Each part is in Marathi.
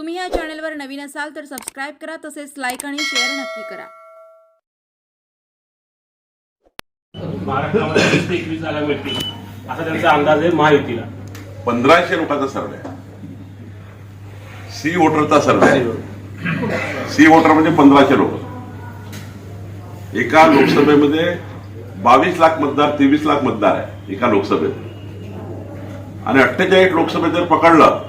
तुम्ही या चॅनलवर नवीन असाल तर सबस्क्राईब करा तसेच लाईक आणि शेअर नक्की करा. असा त्यांचा अंदाज आहे महायुतीला. पंधराशे लोकांचा सर्वे आहे सी वोटरचा सर्वे आहे सी वोटर म्हणजे पंधराशे लोक. एका लोकसभेमध्ये बावीस लाख मतदार तेवीस लाख मतदार आहे एका लोकसभेत. आणि अठ्ठेचाळीस लोकसभेत जर पकडलं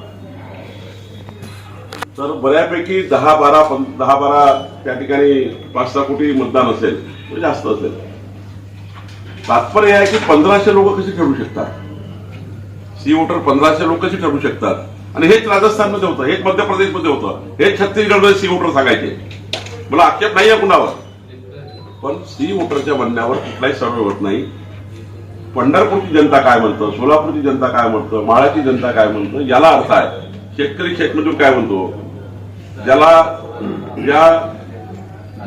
तर बऱ्यापैकी दहा बारा पं- दहा बारा त्या ठिकाणी पाच सहा कोटी मतदान असेल म्हणजे जास्त असेल. तात्पर्य हे आहे की पंधराशे लोक कशी ठरू शकतात? सी वोटर पंधराशे लोक कशी ठरू शकतात? आणि हेच राजस्थानमध्ये होतं हेच मध्य प्रदेशमध्ये होतं हेच छत्तीसगडमध्ये सी वोटर सांगायचे. मला आक्षेप नाही आहे कुणावर. पण सी वोटरच्या म्हणण्यावर कुठलाही सर्वे होत नाही. पंढरपूरची जनता काय म्हणतं सोलापूरची जनता काय म्हणतं माळाची जनता काय म्हणतं याला अर्थ आहे शेतकरी शेतमजूर काय म्हणतो? ज्याला ज्या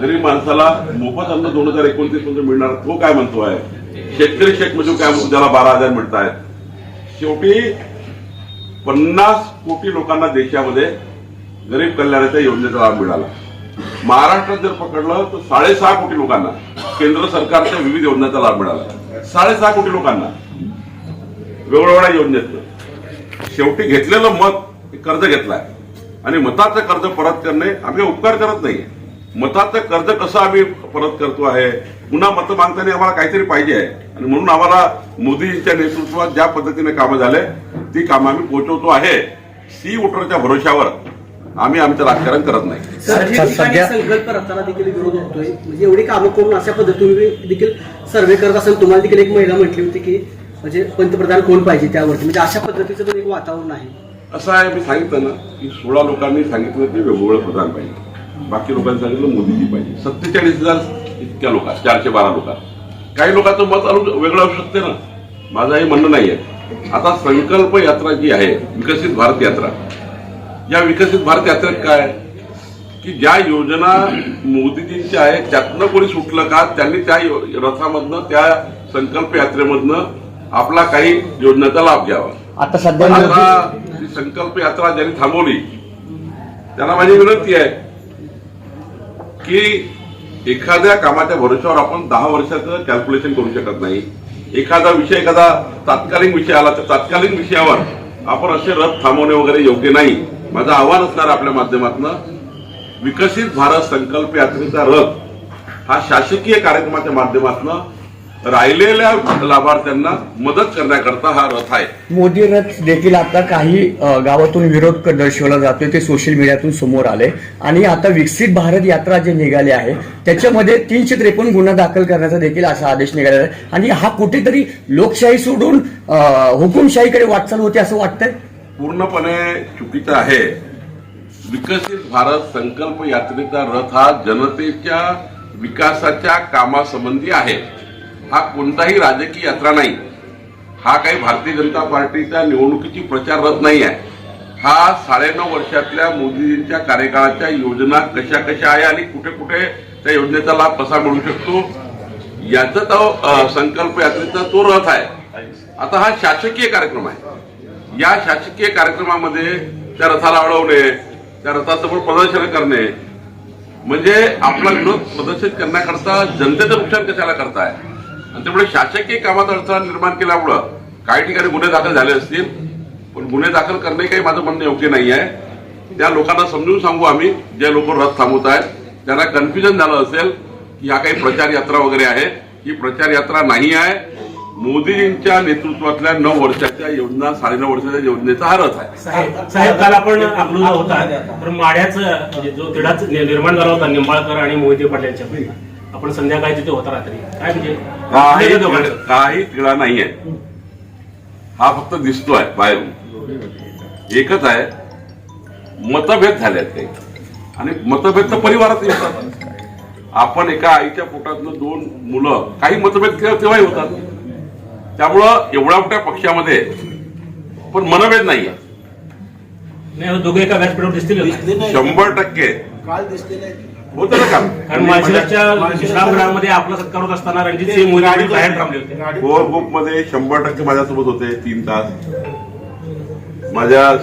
गरीब माणसाला मोफत अन्न दोन हजार एकोणतीसमध्ये मिळणार तो काय म्हणतो आहे? शेतकरी शेतमजूर म्हणजे काय म्हणतो? ज्याला बारा हजार मिळत आहेत शेवटी पन्नास कोटी लोकांना देशामध्ये गरीब कल्याणाच्या योजनेचा लाभ मिळाला. महाराष्ट्रात जर पकडलं तर साडेसहा कोटी लोकांना केंद्र सरकारच्या विविध योजनांचा लाभ मिळाला. साडेसहा कोटी लोकांना. वेगवेगळ्या योजनेत शेवटी घेतलेलं मत कर्ज घेतलाय. आणि मताचं कर्ज परत करणे आम्ही उपकार करत नाही. मताचं कर्ज कसं आम्ही परत करतो आहे? पुन्हा मत मागताना आम्हाला काहीतरी पाहिजे आहे. आणि म्हणून आम्हाला मोदींच्या नेतृत्वात ज्या पद्धतीने कामं झाले ती कामं आम्ही पोहोचवतो आहे. सी वोटरच्या भरोशावर आम्ही आमचं राजकारण करत नाही. संकल्प रथाला देखील विरोध होतोय म्हणजे एवढी कामं करून अशा पद्धतीने देखील सर्वे करत असेल तुम्हाला देखील एक महिला म्हटली होती की म्हणजे पंतप्रधान कोण पाहिजे त्यावरती? म्हणजे अशा पद्धतीचं पण एक वातावरण आहे. असं आहे मी सांगितलं ना की सोळा लोकांनी सांगितलं की वेगवेगळं प्रधान पाहिजे. बाकी लोकांनी सांगितलं मोदीजी पाहिजे. सत्तेचाळीस हजार इतक्या लोकात चारशे बारा लोकात काही लोकांचं मत अनु वेगळं असू शकते ना. माझं हे म्हणणं नाही आहे. आता संकल्प यात्रा जी आहे विकसित भारत यात्रा या विकसित भारत यात्रेत काय? की ज्या योजना मोदीजींच्या आहेत त्यातनं कोणी सुटलं का त्यांनी त्या रथामधनं त्या संकल्प यात्रेमधनं आपला काही योजनेचा लाभ घ्यावा. आता सध्या ही संकल्प यात्रा ज्यांनी थांबवली त्यांना माझी विनंती आहे की एखाद्या कामाच्या भरोश्यावर आपण दहा वर्षाचं कॅल्क्युलेशन करू शकत नाही. एखादा विषय एखादा तात्कालिक विषय आला तर तात्कालिक विषयावर आपण असे रथ थांबवणे वगैरे योग्य नाही. माझं आव्हान असणार आपल्या माध्यमातून. विकसित भारत संकल्प यात्रेचा रथ हा शासकीय कार्यक्रमाच्या माध्यमातून राहिलेल्या लाभार्थ्यांना मदत करण्याकरता हा रथ आहे. मोदी रथ देखील आता काही गावातून विरोध दर्शवला जातोय. ते सोशल मीडियातून समोर आले. आणि आता विकसित भारत यात्रा जे निघाले आहे त्याच्यामध्ये तीनशे त्रेपन्न गुन्हा दाखल करण्याचा देखील असा आदेश निघालेला आहे. आणि हा कुठेतरी लोकशाही सोडून हुकुमशाहीकडे वाटचाल होते असं वाटतंय? पूर्णपणे चुकीचं आहे. विकसित भारत संकल्प यात्रेचा रथ हा जनतेच्या विकासाच्या कामासंबंधी आहे. हा कोणताही राजकीय यात्रा नाही. हा काही भारतीय जनता पार्टीच्या निवडणुकीची प्रचार रथ नाही आहे. हा साडेनऊ वर्षातल्या मोदीजींच्या कार्यकाळाच्या योजना कशा कशा आहे आणि कुठे कुठे त्या योजनेचा लाभ कसा मिळू शकतो याचा तो संकल्प यात्रेचा तो रथ आहे. आता हा शासकीय कार्यक्रम आहे. या शासकीय कार्यक्रमामध्ये त्या रथाला अडवणे त्या रथासमोर प्रदर्शन करणे म्हणजे आपला विरोध प्रदर्शित करण्याकरता जनतेचं नुकसान कशाला करताय? त्यामुळे शासकीय कामात अडथळा निर्माण केल्यामुळं काही ठिकाणी गुन्हे दाखल झाले असतील. पण गुन्हे दाखल करणे काही माझं म्हणणं योग्य नाही आहे. त्या लोकांना समजून सांगू आम्ही जे लोक रथ थांबवत आहेत. त्यांना कन्फ्युजन झालं असेल की हा काही प्रचार यात्रा वगैरे आहे. ही प्रचार यात्रा नाही आहे. मोदीजींच्या नेतृत्वातल्या नऊ वर्षाच्या योजना साडेनऊ वर्षाच्या योजनेचा हा रथ आहे. साहेब काल आपण अकलूजला होता. तर माड्याचं म्हणजे जो तिढाच निर्माण झाला होता निंबाळकर आणि मोहिते पाटलांच्या आपण संध्याकाळी तिथे होता रात्री. काय म्हणजे? काही काय दोघांचं? तिळा- काही तिळा नाही आहे. हा फक्त दिसतोय बाहेरून. एकच आहे मतभेद झाले आहेत काही. आणि मतभेद तर परिवारात येतात. आपण एका आईच्या पोटातनं दोन मुलं काही मतभेद केव्हा- केव्हाही होतात. त्यामुळं एवढ्या मोठ्या पक्षामध्ये पण मनभेद नाही आहे नाही दोघे एका व्यासपीठावर दिसतील शंभर टक्के. काल दिसले नाही होतं ना काम. कारण माळशिरसच्या विश्रामगृहामध्ये आपलं सत्कार होत असताना रणजित सिंह मोदी बाहेर थांबले होते. कोर ग्रुपमध्ये शंभर टक्के माझ्यासोबत होते तीन तास. माझ्या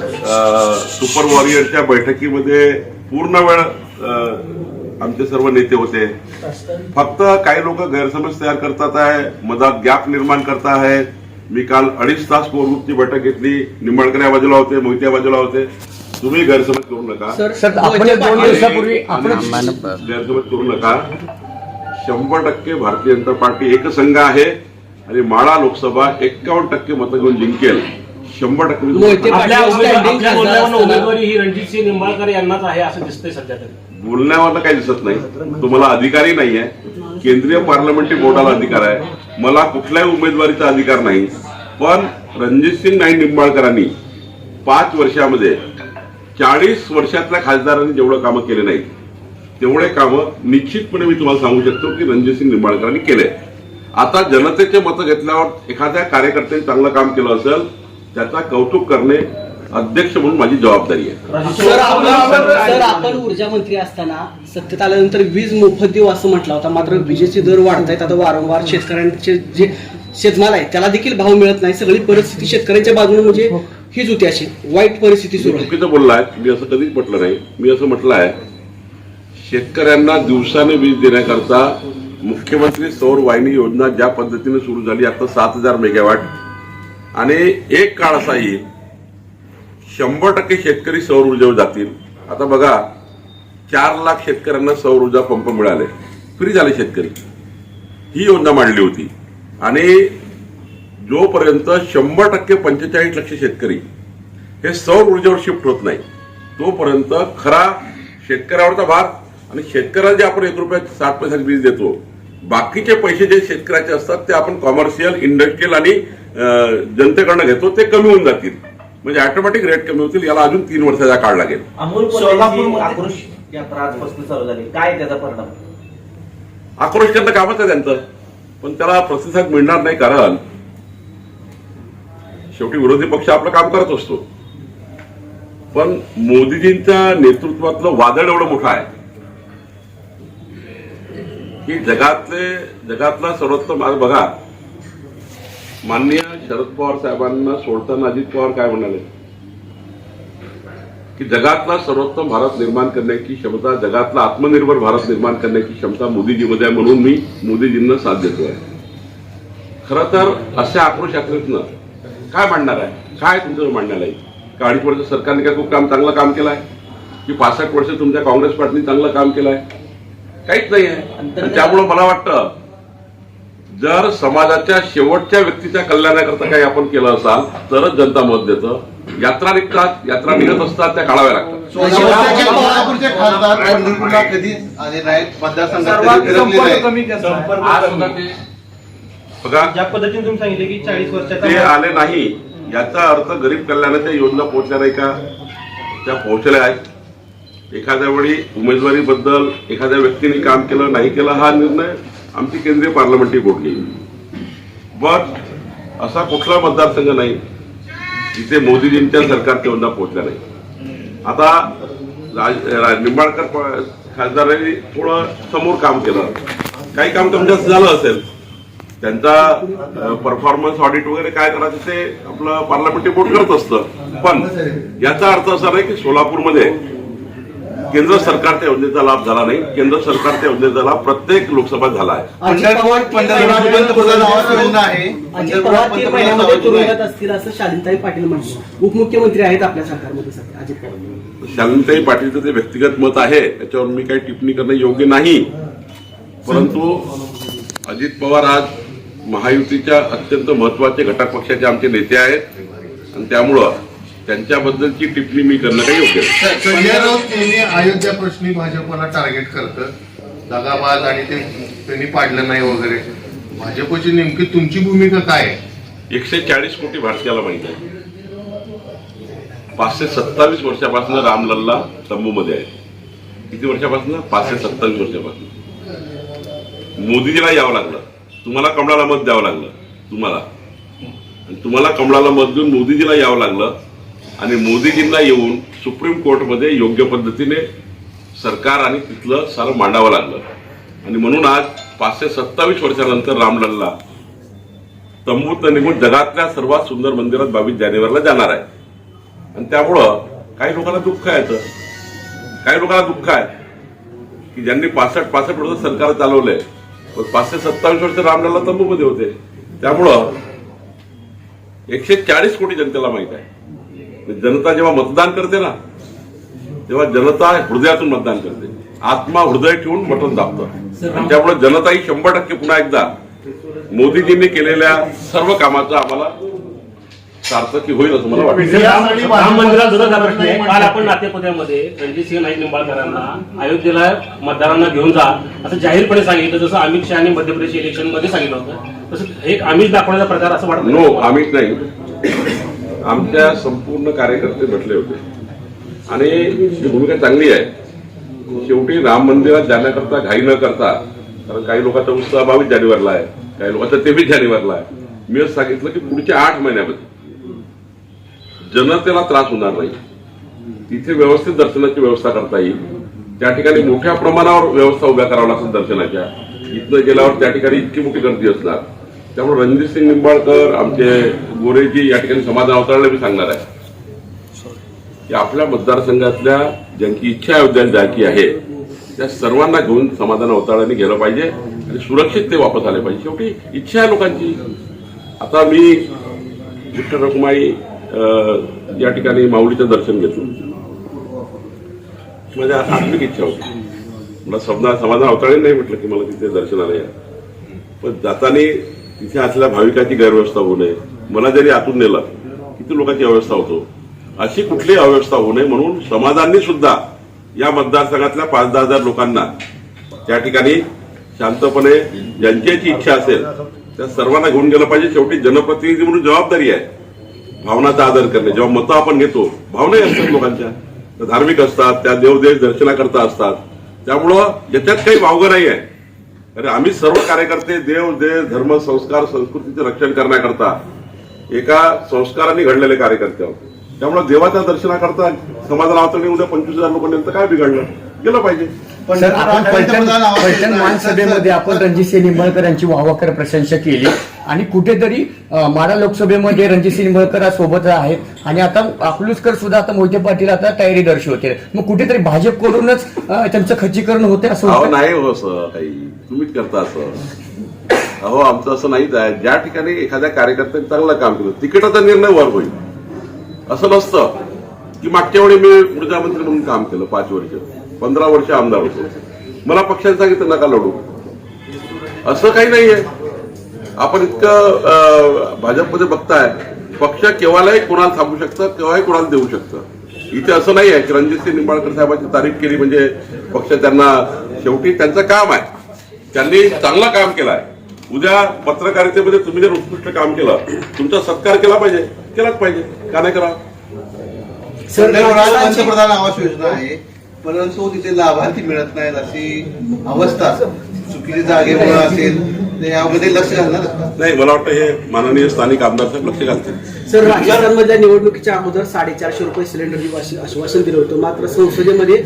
सुपर वॉरियरच्या बैठकीमध्ये पूर्ण वेळ आमचे सर्व नेते होते. फक्त काही लोक गैरसमज तयार करतात आहे मधात गॅप निर्माण करत आहेत. मी काल अडीच तास कोर ग्रुपची बैठक घेतली. निंबाळकर या बाजूला होते मोहिते या बाजूला होते. तुम्ही गैरसमज करू नका. सर आपण दोन दिवसापूर्वी आपण गैरसमज करू नका. शंभर टक्के भारतीय जनता पार्टी एकसंघ आहे आणि माळा लोकसभा एक्कावन्न टक्के मतं घेऊन जिंकेल. शंभर टक्के ही निंबाळकर यांनाच आहे असं दिसतंय सध्या तरी. बोलण्यावर काही दिसत नाही. तुम्हाला अधिकारही नाही आहे. केंद्रीय पार्लमेंटरी बोर्डाला अधिकार आहे. मला कुठल्याही उमेदवारीचा अधिकार नाही. पण रणजितसिंग नाईक निंबाळकरांनी पाच वर्षामध्ये चाळीस वर्षातल्या खासदारांनी जेवढं कामं केले नाहीत तेवढे कामं निश्चितपणे मी तुम्हाला सांगू शकतो की रणजितसिंग निंबाळकरांनी केले. आता जनतेचे मतं घेतल्यावर एखाद्या कार्यकर्त्याने चांगलं काम केलं असेल त्याचा कौतुक करणे अध्यक्ष म्हणून माझी जबाबदारी आहे. सर आपण सर आपण ऊर्जा मंत्री असताना सत्तेत आल्यानंतर वीज मोफत देऊ असं म्हटलं होतं. मात्र विजेचे दर वाढत आहेत आता वारंवार शेतकऱ्यांचे जे शेतमाल आहे त्याला देखील भाव मिळत नाही. सगळी परिस्थिती शेतकऱ्यांच्या बाजूने म्हणजे हीच होती अशी वाईट परिस्थिती सुरू आहे. चुकीचं बोललाय मी असं कधीच म्हटलं नाही. मी असं म्हटलं आहे शेतकऱ्यांना दिवसाने वीज देण्याकरता मुख्यमंत्री सौर वाहिनी योजना ज्या पद्धतीने सुरू झाली आता सात हजार मेगावॅट. आणि एक काळ असा येईल शंभर टक्के शेतकरी सौर ऊर्जेवर जातील. आता बघा चार लाख शेतकऱ्यांना सौर ऊर्जा पंप मिळाले. फ्री झाले शेतकरी. ही योजना मांडली होती. आणि जोपर्यंत शंभर टक्के पंचेचाळीस लक्ष शेतकरी हे सौर ऊर्जेवर शिफ्ट होत नाही तोपर्यंत खरा शेतकऱ्यावरचा भार आणि शेतकऱ्याला जे आपण एक रुपया साठ पैशात वीज देतो बाकीचे पैसे जे शेतकऱ्याचे असतात ते आपण कॉमर्शियल इंडस्ट्रीयल आणि जनतेकडनं घेतो ते कमी होऊन जातील. म्हणजे ऑटोमॅटिक रेट कमी होतील याला अजून तीन वर्षाचा काळ लागेल. आक्रोश काय त्याचा परिणाम? करणं कामच आहे त्यांचं. पण त्याला प्रतिसाद मिळणार नाही कारण शेवटी विरोधी पक्ष आपलं काम करत असतो. पण मोदीजींच्या नेतृत्वातलं वादळ एवढं मोठं आहे. की जगातले जगातला सर्वोत्तम आज बघा. माननीय शरद पवार साहेबांना सोडताना अजित पवार काय म्हणाले? की जगातला सर्वोत्तम भारत निर्माण करण्याची क्षमता जगातला आत्मनिर्भर भारत निर्माण करण्याची क्षमता मोदीजीमध्ये आहे म्हणून मी मोदीजींना साथ देतोय. खरं तर अशा आक्रोश यात्रेतनं काय मांडणार आहे? काय तुमचं मांडणार आहे? का अडीच वर्ष सरकारने काय खूप काम चांगलं काम केलं आहे? की पासष्ट वर्ष तुमच्या काँग्रेस पार्टीने चांगलं काम केलं आहे? काहीच नाही आहे. त्यामुळं मला वाटतं जर समाजाच्या शेवटच्या व्यक्तीच्या कल्याणाकरता काही आपण केलं असाल तरच जनता मत देतं. यात्रा निघतात यात्रा निघत असतात त्या काढाव्या लागतात. खासदार आले नाहीत मतदारसंघात बघा. ज्या पद्धतीने तुम्ही सांगितले की चाळीस ते वर्षाचा आले नाही याचा अर्थ गरीब कल्याणाच्या योजना पोहोचल्या नाही का? त्या पोहोचल्या आहेत. एखाद्या वेळी उमेदवारीबद्दल एखाद्या व्यक्तीने काम केलं नाही केलं हा निर्णय आमची केंद्रीय पार्लमेंटरी बोर्ड घेईल बट असा कुठला मतदारसंघ नाही जिथे मोदीजींच्या सरकारच्या योजना पोहोचल्या नाही. आता राज निंबाळकर खासदारांनी थोडं समोर काम केलं. काही काम तुमच्यात झालं असेल. त्यांचा परफॉर्मन्स ऑडिट वगैरे काय करायचं ते आपलं पार्लमेंटरी बोर्ड करत असतं पण याचा अर्थ असा नाही की सोलापूरमध्ये केंद्र सरकारच्या योजनेचा लाभ झाला नाही केंद्र सरकारच्या योजनेचा लाभ प्रत्येक लोकसभा झाला शालिनताई उपमुख्यमंत्री आहेत आपल्या सरकारमध्ये सध्या अजित पवार शांताई पाटीलचं ते व्यक्तिगत मत आहे त्याच्यावर मी काही टिप्पणी करणं योग्य नाही परंतु अजित पवार आज महायुतीच्या अत्यंत महत्त्वाचे घटक पक्षाचे आमचे नेते आहेत. आणि त्यामुळं त्यांच्याबद्दलची टिप्पणी मी करणं काही योग्य नाही. अयोध्या प्रश्नी भाजपला टार्गेट करतं. दगाबाज आणि ते त्यांनी पाडलं नाही वगैरे. भाजपची नेमकी तुमची भूमिका काय एकशे चाळीस कोटी भारतीयाला माहिती आहे. पाचशे सत्तावीस वर्षापासून रामलल्ला तंबूमध्ये आहे. किती वर्षापासून? पाचशे सत्तावीस वर्षापासून. मोदीजीला यावं लागलं. तुम्हाला कमळाला मत द्यावं लागलं. तुम्हाला. आणि तुम्हाला कमळाला मत देऊन मोदीजीला यावं लागलं. आणि मोदीजींना येऊन सुप्रीम कोर्टमध्ये योग्य पद्धतीने सरकार आणि तिथलं सारं मांडावं लागलं. आणि म्हणून आज पाचशे सत्तावीस वर्षानंतर रामलल्ला तंबूत निघून जगातल्या सर्वात सुंदर मंदिरात बावीस जानेवारीला जाणार आहे. आणि त्यामुळं काही लोकांना दुःख आहे तर. काही लोकांना दुःख आहे की ज्यांनी पासष्ट पासष्ट वर्ष सरकार चालवलंय. पाचशे सत्तावीस वर्ष रामलला तंबूमध्ये होते. त्यामुळं एकशे चाळीस कोटी जनतेला माहीत आहे. जनता जेव्हा मतदान करते ना तेव्हा जनता हृदयातून मतदान करते. आत्मा हृदय ठेवून बटन दाबतं. आणि त्यामुळे जनता ही शंभर टक्के पुन्हा एकदा मोदीजींनी केलेल्या सर्व कामाचं आम्हाला सार्थकी होईल असं मला वाटतं? राम मंदिरात विरोधात प्रश्न आहे काल आपण नातेपुत्यामध्ये रणजितसिंह नाईक निंबाळकरांना अयोध्येला मतदारांना घेऊन जा असं जाहीरपणे सांगितलं. जसं अमित शहानी मध्य प्रदेश इलेक्शनमध्ये सांगितलं होतं तसं एक आमिष दाखवण्याचा प्रकार असं वाटत? नो आम्हीच नाही. आमच्या संपूर्ण कार्यकर्ते भेटले होते. आणि ही भूमिका चांगली आहे. शेवटी राम मंदिरात जाण्याकरता घाई न करता कारण काही लोकांचा उत्साह बावीस जानेवारीला आहे काही लोकांचा तेवीस जानेवारीला आहे. मी असं सांगितलं की पुढच्या आठ महिन्यामध्ये जनतेला त्रास होणार नाही तिथे व्यवस्थित दर्शनाची व्यवस्था करता येईल. त्या ठिकाणी मोठ्या प्रमाणावर व्यवस्था उभ्या कराव्या लागतात दर्शनाच्या. इथनं गेल्यावर त्या ठिकाणी इतकी मोठी गर्दी असणार. त्यामुळे रणजितसिंग निंबाळकर आमचे गोरेजी या ठिकाणी समाधान अवतरला मी सांगणार आहे. की आपल्या मतदारसंघातल्या ज्यांची इच्छा अयोध्या जायची आहे त्या सर्वांना घेऊन समाधान अवताळाने गेलं पाहिजे आणि सुरक्षित ते वापस आले पाहिजे. शेवटी इच्छा आहे लोकांची. आता मी विठ्ठल रखुमाई या ठिकाणी माऊलीचं दर्शन घेतलं. म्हणजे माझ्या आत्मिक इच्छा होती. मला समजा समाधान अवताळे नाही म्हटलं की मला तिथे दर्शनाला या. पण जाताना तिथे असल्या भाविकाची गैरव्यवस्था होऊ नये. मला जरी आतून नेलं किती लोकांची अव्यवस्था होतो? अशी कुठलीही अव्यवस्था होऊ नये म्हणून समाजांनी सुद्धा या मतदारसंघातल्या पाच दहा हजार लोकांना त्या ठिकाणी शांतपणे ज्यांची इच्छा असेल त्या सर्वांना घेऊन गेलं पाहिजे. शेवटी जनप्रतिनिधी म्हणून जबाबदारी आहे. भावनाचा आदर करणे. जेव्हा मतं आपण घेतो भावनाही असतात लोकांच्या. त्या धार्मिक असतात त्या देवदेव दर्शनाकरता असतात. त्यामुळं याच्यात काही वावगं नाही आहे. अरे आम्ही सर्व कार्यकर्ते देव देव धर्म संस्कार संस्कृतीचे रक्षण करण्याकरता एका संस्काराने घडलेले कार्यकर्ते आहोत. त्यामुळे देवाच्या दर्शनाकरता समाजाला आवतणी उद्या पंचवीस हजार लोकांपर्यंत काय बिघडलं? गेलं पाहिजे. सर आपण फलटण फलटण महासभेमध्ये आपण रणजितसिंह निंबाळकर यांची वाहवाकर प्रशंसा केली. आणि कुठेतरी माढा लोकसभेमध्ये रणजितसिंह निंबाळकर सोबत आहेत. आणि आता अकलूजकर सुद्धा आता मोहिते पाटील आता तयारी दर्शवते मग कुठेतरी भाजपकडूनच त्यांचं खच्चीकरण होते असं नाही हो असं काही तुम्हीच करता असं अहो आमचं असं नाहीच आहे ज्या ठिकाणी एखाद्या कार्यकर्त्याने चांगलं काम केलं तिकिटाचा निर्णय वर होईल. असं नसतं. की मागच्या वेळी मी ऊर्जा मंत्री म्हणून काम केलं पाच वर्ष. पंधरा वर्ष आमदार होतो. मला पक्षाने सांगितलं नका लढू. असं काही नाहीये. आपण इतकं भाजपमध्ये बघताय पक्ष केव्हालाही कोणाला थांबू शकतं केव्हाही कोणाला देऊ शकतं. इथे असं नाही आहे की रणजितसिंह निंबाळकर साहेबांची तारीफ केली म्हणजे पक्ष त्यांना शेवटी त्यांचं काम आहे. त्यांनी चांगलं काम केलं आहे उद्या पत्रकारितेमध्ये तुम्ही जर उत्कृष्ट काम केलं तुमचा सत्कार केला पाहिजे केलाच पाहिजे. का नाही करा? पंतप्रधान आवास योजना आहे. परंतु तिथे लाभार्थी मिळत नाहीत अशी अवस्था. चुकीच्या जागेमुळे असेल तर यामध्ये लक्ष घालणार? नाही मला वाटतं हे माननीय स्थानिक आमदार साहेब लक्ष घालतील. सर राजस्थानमधल्या निवडणुकीच्या अगोदर साडेचारशे रुपये सिलेंडरची आश्वासन दिलं होतं. मात्र संसदेमध्ये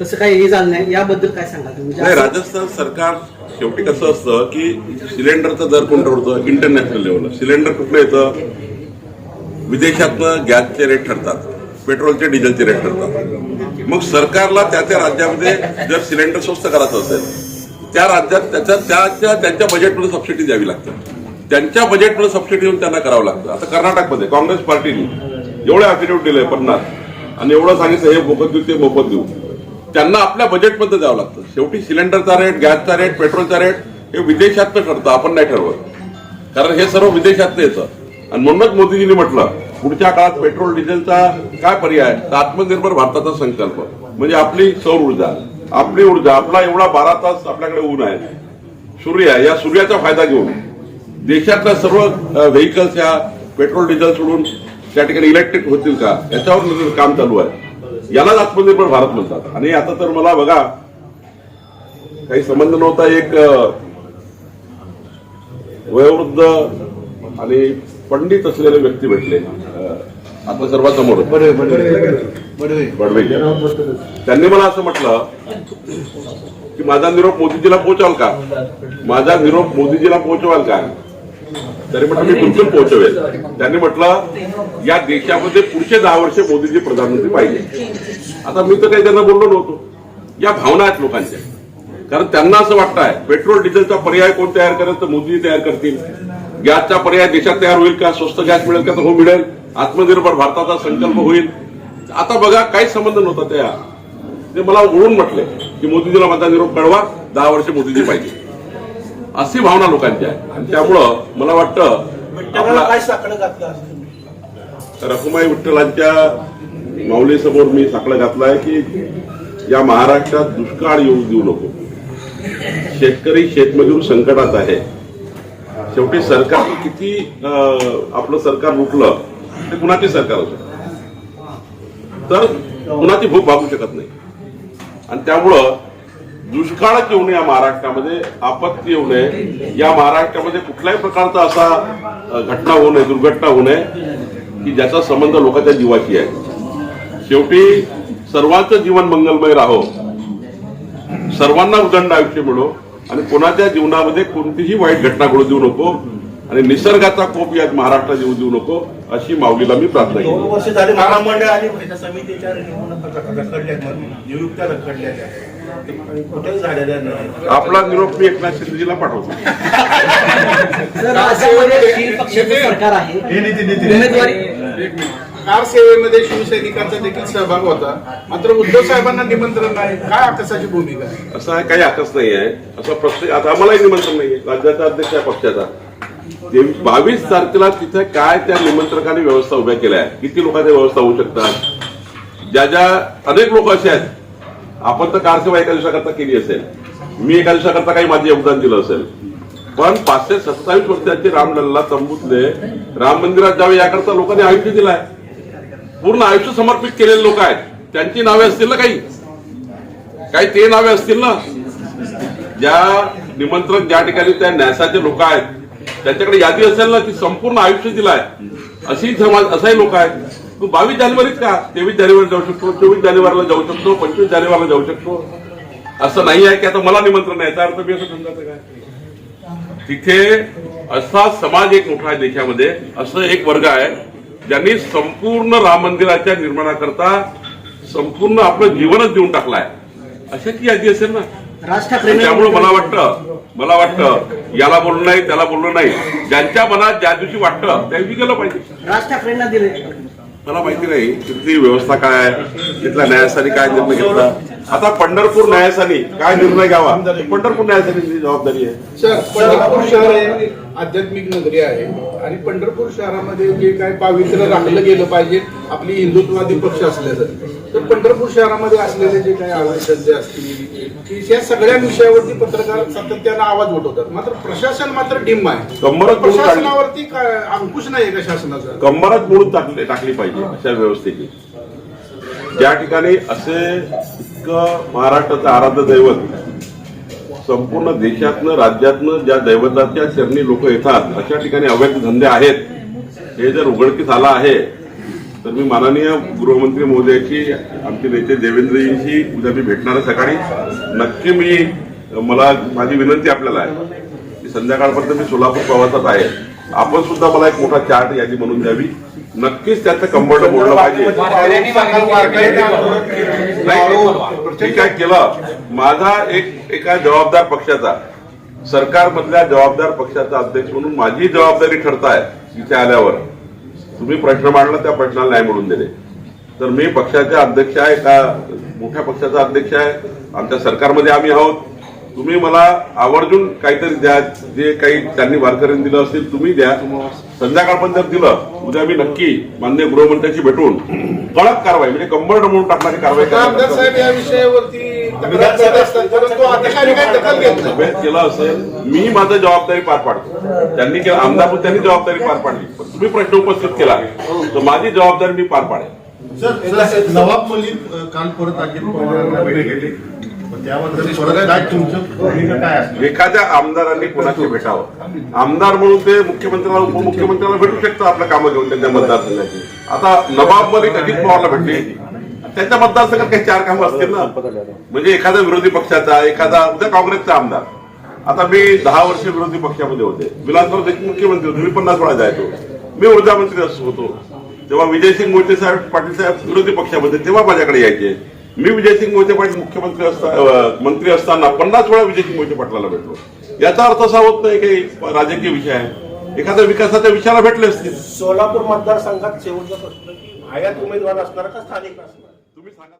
तसं काही हे झालं नाही. याबद्दल काय सांगाल तुम्ही? नाही राजस्थान सरकार शेवटी कसं असतं की सिलेंडरचा दर कोण ठरवतं इंटरनॅशनल लेवलला सिलेंडर कुठलं येतं? विदेशातनं गॅसचे रेट ठरतात. पेट्रोलचे डिझेलचे रेट ठरतात. मग सरकारला त्या त्या राज्यामध्ये जर सिलेंडर स्वस्त करायचं असेल त्या राज्यात त्याच्या त्याच्या त्यांच्या बजेटमध्ये सबसिडी द्यावी लागते त्यांच्या बजेटमध्ये सबसिडी देऊन त्यांना करावं लागतं. आता कर्नाटकमध्ये काँग्रेस पार्टीने एवढे अफिडेव्हिट दिले पन्नास आणि एवढं सांगितलं हे मोफत देऊ ते मोफत देऊ. त्यांना आपल्या बजेटमध्ये द्यावं लागतं. शेवटी सिलेंडरचा रेट गॅसचा रेट पेट्रोलचा रेट हे विदेशातनं ठरतं आपण नाही ठरवत. कारण हे सर्व विदेशातनं येतं. आणि म्हणूनच मोदीजींनी म्हटलं पुढच्या काळात पेट्रोल डिझेलचा काय पर्याय आहे? तर आत्मनिर्भर भारताचा संकल्प. म्हणजे आपली सौर ऊर्जा आपली ऊर्जा आपला एवढा बारा तास आपल्याकडे ऊन आहे. सूर्य आहे या सूर्याचा फायदा घेऊन देशातल्या सर्व व्हेकल्स ह्या पेट्रोल डिझेल सोडून त्या ठिकाणी इलेक्ट्रिक होतील का? याच्यावर काम चालू आहे. यालाच आत्मनिर्भर भारत म्हणतात. आणि आता तर मला बघा काही संबंध नव्हता. एक वयोवृद्ध आणि पंडित असलेले व्यक्ती भेटले. आपल्या सर्वांसमोर बडवे त्यांनी मला असं म्हटलं की माझा निरोप मोदीजीला पोहोचवाल का? माझा निरोप मोदीजीला पोहोचवाल का? त्यांनी म्हटलं मी गुंतून पोहोचवेल. त्यांनी म्हटलं या देशामध्ये पुढचे दहा वर्ष मोदीजी प्रधानमंत्री पाहिजे. आता मी तर काही त्यांना बोललो नव्हतो. या भावना आहेत लोकांच्या. कारण त्यांना असं वाटतं आहे पेट्रोल डिझेलचा पर्याय कोण तयार करेल तर मोदीजी तयार करतील. गॅसचा पर्याय देशात तयार होईल का? स्वस्त गॅस मिळेल का? तर हो मिळेल. आत्मनिर्भर भारताचा संकल्प होईल. आता बघा काहीच संबंध नव्हता त्या. ते मला ओळून म्हटले की मोदीजीला माझा निरोप कळवा दहा वर्ष मोदीजी पाहिजे. अशी भावना लोकांची आहे. आणि त्यामुळं मला वाटतं रखुमाई विठ्ठलांच्या माऊलीसमोर मी साकडं घातलंय की या महाराष्ट्रात दुष्काळ येऊ देऊ नको. शेतकरी शेतमजूर संकटात आहे. शेवटी सरकार किती आपलं सरकार लुटलं ते कुणाचे सरकार असो तर कुणाची भूक भागू शकत नाही. आणि त्यामुळं दुष्काळच येऊ नये या महाराष्ट्रामध्ये आपत्ती येऊ नये. या महाराष्ट्रामध्ये कुठल्याही प्रकारचा असा घटना होऊ नये दुर्घटना होऊ नये की ज्याचा संबंध लोकांच्या जीवाशी आहे. शेवटी सर्वांचं जीवन मंगलमय राहो. सर्वांना उदंड आयुष्य मिळो. आणि कोणाच्या जीवनामध्ये कोणतीही वाईट घटना घडू देऊ नको. आणि निसर्गाचा कोप या महाराष्ट्रात येऊ देऊ नको अशी माऊलीला मी प्रार्थना दोन केली वर्ष झाले महामंडळ आणि महिला समितीच्या रखडल्या नियुक्त्या रखडलेल्या ते कुठेच झालेल्या नाही. आपला निरोप मी एकनाथ शिंदेजीला पाठवतो. सरकार आहे. उमेदवारी कार सेवेमध्ये शिवसैनिकांचा देखील सहभाग होता. मात्र उद्धव साहेबांना निमंत्रण नाही. काय आकाशाची भूमिका? असं काही आकस नाही आहे असं प्रत्येक आता आम्हालाही निमंत्रण नाही आहे राज्याचा अध्यक्ष आहे पक्षाचा. बावीस तारखेला तिथे काय त्या निमंत्रकाने व्यवस्था उभ्या केल्या किती लोकांच्या व्यवस्था होऊ शकतात? ज्या ज्या अनेक लोक असे आहेत आपण तर कारसेवा एका दिवसाकरता केली असेल. मी एका दिवसाकरता काही माझे योगदान दिलं असेल. पण पाचशे सत्तावीस वर्षाचे रामलल्ला तंबूतले राम मंदिरात जावे याकरता लोकांनी आयुष्य दिलं आहे पूर्ण आयुष्य समर्पित केलेले लोक आहेत. त्यांची नावे असतील ना काही? काही ते नावे असतील ना? ज्या निमंत्रण ज्या ठिकाणी त्या न्यासाचे लोक आहेत त्यांच्याकडे यादी असेल ना ती संपूर्ण आयुष्य दिलाय अशी समाज असाही लोक आहेत तू बावीस जानेवारीत का? तेवीस जानेवारी जाऊ शकतो चोवीस जानेवारीला जाऊ शकतो पंचवीस जानेवारीला जाऊ शकतो. असं नाही आहे की आता मला निमंत्रण आहे याचा अर्थ मी असं समजायचं काय? तिथे असा समाज एक मोठा आहे देशामध्ये असं एक वर्ग आहे ज्यांनी संपूर्ण राम मंदिराच्या निर्माणाकरता संपूर्ण आपलं जीवनच देऊन टाकलाय. अशाची यादी असेल ना? राज ठाकरे त्यामुळे मला वाटतं मला वाटतं याला बोलणं नाही त्याला बोलणं नाही ज्यांच्या मनात ज्या दिवशी वाटतं त्या दिवशी गेलं पाहिजे. राज ठाकरेंना दिले. मला माहिती नाही तिथली व्यवस्था काय आहे तिथल्या न्यायास्थानी काय निर्णय घेतला. आता पंढरपूर न्यायास्थानी काय निर्णय घ्यावा? पंढरपूर न्यायास्थानी जबाबदारी आहे. सर पंढरपूर शहर हे आध्यात्मिक नगरी आहे आणि पंढरपूर शहरामध्ये जे काय पावित्र्य राखलं गेलं पाहिजे आपली हिंदुत्ववादी पक्ष असल्याचं तर शहरामध्ये असलेले जे काही आवाजधंदे असतील की या सगळ्या विषयावरती पत्रकार सातत्यानं आवाज उठवतात. मात्र प्रशासन मात्र डिम आहे. कंबरच काढली प्रशासनावरती काय अंकुश नाही का शासनाचा? कंबरच मोडून टाकली टाकली पाहिजे अशा व्यवस्थेची. ज्या ठिकाणी असे इतकं महाराष्ट्राचं आराध्य दैवत संपूर्ण देशातनं राज्यातनं ज्या दैवताच्या चरणी लोक येतात अशा ठिकाणी अवैध धंदे आहेत. हे जर उघडकीस आला आहे तर मी माननीय गृहमंत्री महोदयाची आमचे नेते देवेंद्रजींशी उद्या मी भेटणार सकाळी. नक्की मी मला माझी विनंती आपल्याला आहे की संध्याकाळपर्यंत मी सोलापूर प्रवासात आहे. आपण सुद्धा मला एक मोठा चार्ट यादी म्हणून द्यावी. नक्कीच त्याचं कंबर्ड बोललं पाहिजे. मी काय केलं? माझा एक एका जबाबदार पक्षाचा सरकारमधल्या जबाबदार पक्षाचा अध्यक्ष म्हणून माझी जबाबदारी ठरत आहे इथे आल्यावर. तुम्ही प्रश्न मांडला त्या प्रश्नाला न्याय मिळून दिले. तर मी पक्षाचे अध्यक्ष आहे का? मोठ्या पक्षाचा अध्यक्ष आहे. आमच्या सरकारमध्ये आम्ही आहोत. तुम्ही मला आवर्जून काहीतरी द्या. जे काही त्यांनी वारकऱ्यांनी दिलं असेल तुम्ही द्या. संध्याकाळपर्यंत जर दिलं उद्या मी नक्की मान्य गृहमंत्र्यांशी भेटून कडक कारवाई म्हणजे कंबरड म्हणून टाकणारी कारवाई केलं असेल मी माझं जबाबदारी पार पाडतो. त्यांनी केलं आमदार म्हणून त्यांनी जबाबदारी पार पाडली. पण तुम्ही प्रश्न उपस्थित केला. तर माझी जबाबदारी मी पार पाडेल. सर नवाब मलिक काल परत एखाद्या आमदारांनी कोणाशी भेटावं? आमदार म्हणून ते मुख्यमंत्र्याला उपमुख्यमंत्र्याला भेटू शकतात आपल्या कामं घेऊन त्यांच्या मतदारसंघाची. आता नवाब मलिक अजित पवारला भेटले. त्यांच्या मतदारसंघात काही चार कामं असतील ना? म्हणजे एखादा विरोधी पक्षाचा एखादा उद्या काँग्रेसचा आमदार. आता मी दहा वर्ष विरोधी पक्षामध्ये होते. विलासराव देशमुख मुख्यमंत्री होते. मी पन्नास वेळा जायचो. मी ऊर्जा मंत्री असं होतो. तेव्हा विजयसिंग मोहिते साहेब पाटील साहेब विरोधी पक्षामध्ये तेव्हा माझ्याकडे यायचे. मी विजयसिंग मोहिते पाटील मुख्यमंत्री असता मंत्री असताना पन्नास वेळा विजयसिंग मोहिते पाटलाला भेटलो. याचा अर्थ असा होत नाही की राजकीय विषय आहे. एखाद्या विकासाच्या विषयाला भेटले असतील. सोलापूर मतदारसंघात शेवटचा प्रश्न आयात उमेदवार असणार का स्थानिक असणार? तुम्ही सांगा